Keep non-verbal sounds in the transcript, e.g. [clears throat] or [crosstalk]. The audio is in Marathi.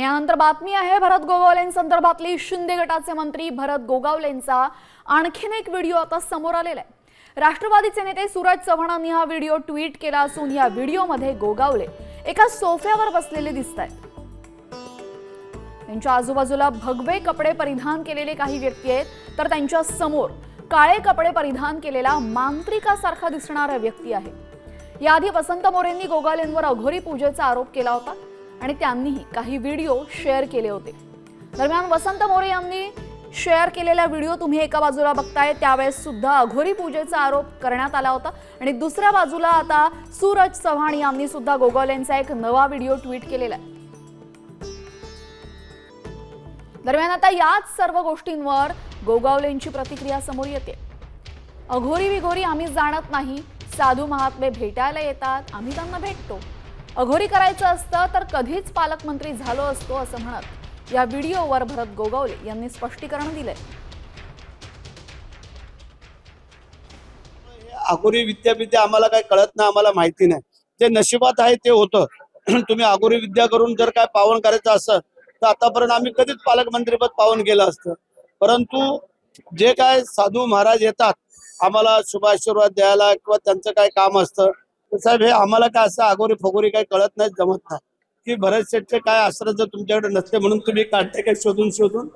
आणि यानंतर बातमी आहे भरत गोगावलेंसंदर्भातली शिंदे गटाचे मंत्री भरत गोगावलेंचा आणखीन एक व्हिडिओ आता समोर आलेला आहे. राष्ट्रवादीचे नेते सूरज चव्हाणांनी हा व्हिडिओ ट्विट केला असून या व्हिडिओमध्ये गोगावले एका सोफ्यावर बसलेले दिसत आहेत त्यांच्या आजूबाजूला भगवे कपडे परिधान केलेले काही व्यक्ती आहेत तर त्यांच्यासमोर काळे कपडे परिधान केलेला मांत्रिकासारखा दिसणारा व्यक्ती आहे. याआधी वसंत मोरेंनी गोगालेंवर अघोरी पूजेचा आरोप केला होता. आणि त्यांनीही काही व्हिडिओ शेअर केले होते. दरम्यान वसंत मोरे यांनी शेअर केलेला व्हिडिओ तुम्ही एका बाजूला बघताय त्यावेळेस सुद्धा अघोरी पूजेचा आरोप करण्यात आला होता. आणि दुसऱ्या बाजूला आता सूरज चव्हाण यांनी सुद्धा गोगावलेंचा एक नवा व्हिडिओ ट्विट केलेला आहे. दरम्यान आता याच सर्व गोष्टींवर गोगावलेंची प्रतिक्रिया समोर येते. अघोरी विघोरी आम्ही जाणत नाही साधू महात्मे भेटायला येतात आम्ही त्यांना भेटतो. अघोरी करायचं असतं तर कधीच पालकमंत्री झालो असतो असं म्हणत या व्हिडिओवर भरत गोगावले यांनी स्पष्टीकरण दिलंय. अगोरी विद्यापीठ आम्हाला काही कळत नाही आम्हाला माहिती नाही. जे नशिबात आहे ते होतं. [clears throat] तुम्ही अघोरी विद्या करून जर काय पावन करायचं असं तर आतापर्यंत आम्ही कधीच पालकमंत्रीपद पावन केलं असतं. परंतु जे काय साधू महाराज येतात आम्हाला शुभाशीर्वाद द्यायला किंवा त्यांचं काय काम असतं साहेब हे आम्हाला काय असं अगोरी फगोरी काही कळत नाही जमत नाही. की भरत शेठचे काय आश्रय जर तुमच्याकडे नसते म्हणून तुम्ही काढते काय शोधून शोधून?